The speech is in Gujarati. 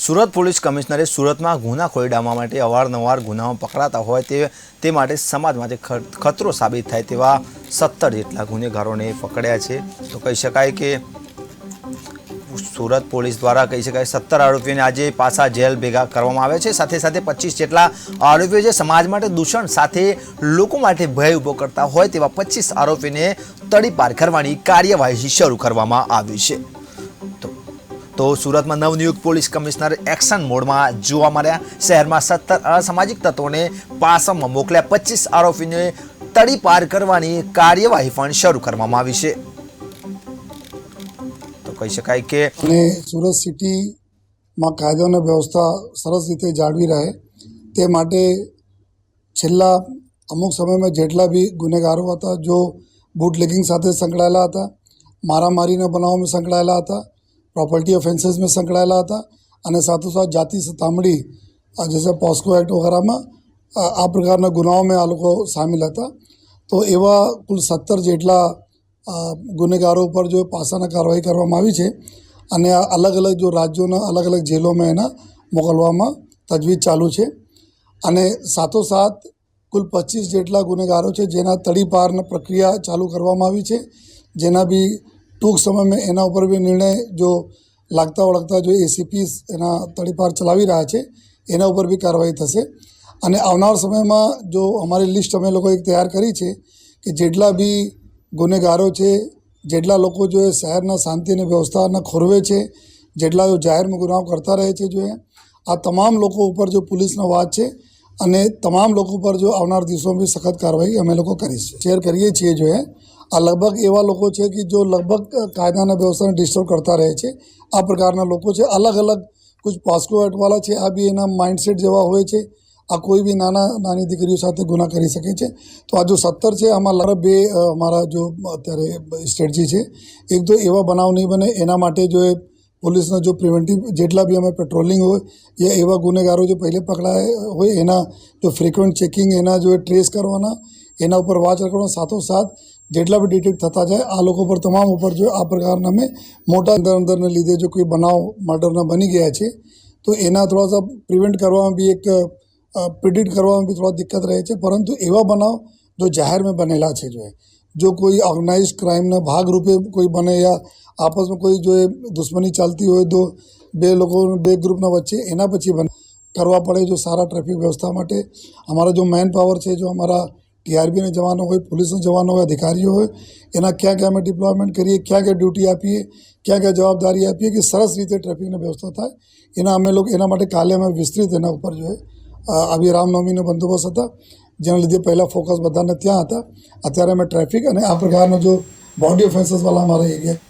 સુરત પોલીસ કમિશનરે સુરતમાં ગુનાખોરી ડામવા માટે અવારનવાર ગુનાઓ પકડાતા હોય તે તે માટે સમાજ માટે ખતરો સાબિત થાય તેવા સત્તર જેટલા ગુનેગારોને પકડ્યા છે. તો કહી શકાય કે સુરત પોલીસ દ્વારા કહી શકાય સત્તર આરોપીઓને આજે પાછા જેલ ભેગા કરવામાં આવ્યા છે. સાથે સાથે પચીસ જેટલા આરોપીઓ જે સમાજ માટે દૂષણ સાથે લોકો માટે ભય ઊભો કરતા હોય તેવા પચીસ આરોપીને તડીપાર કરવાની કાર્યવાહી શરૂ કરવામાં આવી છે. તો સુરતમાં નવનિયુક્ત પોલીસ કમિશનર એક્શન મોડમાં જોવા મળ્યા. શહેરમાં સત્તર અસામાજિક તત્વોને પાસમમાં મોકલ્યા. પચીસ આરોપીને તડીપાર કરવાની કાર્યવાહી પણ શરૂ કરવામાં આવી છે. તો કહી શકાય કે અને સુરત સિટીમાં કાયદો અને વ્યવસ્થા સરસ રીતે જાળવી રહે. તે માટે છેલ્લા અમુક સમયમાં જેટલા બી ગુનેગારો હતા, જો બુટલેગિંગ સાથે સંકળાયેલા હતા, મારામારીના બનાવોમાં સંકળાયેલા હતા પ્રોપર્ટી ઓફેન્સીસમાં સંકળાયેલા હતા અને સાથોસાથ જાતિ સતામણી જैसे પોસ્કો એક્ટ વગેરેમાં, આ પ્રકારના ગુનાઓમાં આ લોકો સામેલ હતા. તો એવા કુલ સત્તર જેટલા ગુનેગારો ઉપર જો પાસાના કાર્યવાહી કરવામાં આવી છે અને આ અલગ અલગ જો રાજ્યોના અલગ અલગ જેલોમાં એના મોકલવામાં તજવીજ ચાલુ છે. અને સાથોસાથ કુલ પચીસ જેટલા ગુનેગારો છે જેના તડીપારની પ્રક્રિયા ચાલુ કરવામાં આવી છે. જેના બી ટૂંક સમયમાં એના ઉપર બી નિર્ણય જો લાગતા વળગતા જો એસીપી એના તડીપાર ચલાવી રહ્યા છે, એના ઉપર બી કાર્યવાહી થશે. અને આવનાર સમયમાં જો અમારી લિસ્ટ અમે લોકો એક તૈયાર કરી છે કે જેટલા બી ગુનેગારો છે, જેટલા લોકો જો એ શહેરના શાંતિ અને વ્યવસ્થાના ખોરવે છે, જેટલા જો જાહેરમાં ગુનાઓ કરતા રહે છે જો આ તમામ લોકો ઉપર જો પોલીસનો વાત છે અને તમામ લોકો પર જો આવનાર દિવસોમાં બી સખત કાર્યવાહી અમે લોકો કરીશું. શેર કરીએ છીએ જો એ. આ લગભગ એવા લોકો છે કે જો લગભગ કાયદાના વ્યવસ્થાને ડિસ્ટર્બ કરતા રહે છે. આ પ્રકારના લોકો છે, અલગ અલગ કુછ પાસ્કો એટવાલા છે, આ બી એના માઇન્ડસેટ જેવા હોય છે. આ કોઈ બી નાના, નાની દીકરીઓ સાથે ગુના કરી શકે છે. તો આ જો સત્તર છે, આમાં લગભગ બે અમારા જો અત્યારે સ્ટ્રેટજી છે. એક તો એવા બનાવ નહીં બને, એના માટે જો એ પોલીસના જો પ્રિવેન્ટિવ જેટલા બી અમે પેટ્રોલિંગ હોય યા એવા ગુનેગારો જો પહેલે પકડાયા હોય, એના જો ફ્રિકવન્ટ ચેકિંગ એના જો ટ્રેસ કરવાના, એના ઉપર વાચ રાખવાના, સાથોસાથ જેટલા બી ડિટેક્ટ થતા જાય, આ લોકો પર તમામ ઉપર જો આ પ્રકારના અમે મોટા અંદર અંદરને લીધે જો કોઈ બનાવ મર્ડરના બની ગયા છે, તો એના થોડા સા પ્રિવેન્ટ કરવામાં બી એક પ્રિડિક્ટ કરવામાં બી થોડા દિક્કત રહે છે પરંતુ એવા બનાવ જો જાહેરમાં બનેલા છે જો. જો કોઈ ઓર્ગેનાઇઝ ક્રાઇમના ભાગરૂપે કોઈ બને યા આપસમાં કોઈ જો એ દુશ્મની ચાલતી હોય તો બે લોકો, બે ગ્રુપના વચ્ચે એના પછી બને કરવા પડે જો સારા ટ્રાફિક વ્યવસ્થા માટે અમારા જો મેન પાવર છે, જો અમારા ટીઆરબીના જવાનો હોય, પોલીસના જવાનો હોય, અધિકારીઓ હોય, એના ક્યાં ક્યાં અમે ડિપ્લોયમેન્ટ કરીએ, ક્યાં ક્યાં ડ્યુટી આપીએ, ક્યાં ક્યાં જવાબદારી આપીએ કે સરસ રીતે ટ્રાફિકની વ્યવસ્થા થાય, એના અમે લોકો, એના માટે કાલે અમે વિસ્તૃત એના ઉપર જોઈએ આવી રામનવમીનો બંદોબસ્ત હતા, જેના લીધે પહેલાં ફોકસ બધાને ત્યાં હતા, અત્યારે અમે ટ્રાફિક અને આ પ્રકારનો જો બોડી ઓફેન્સીસવાળા અમારા એરિયા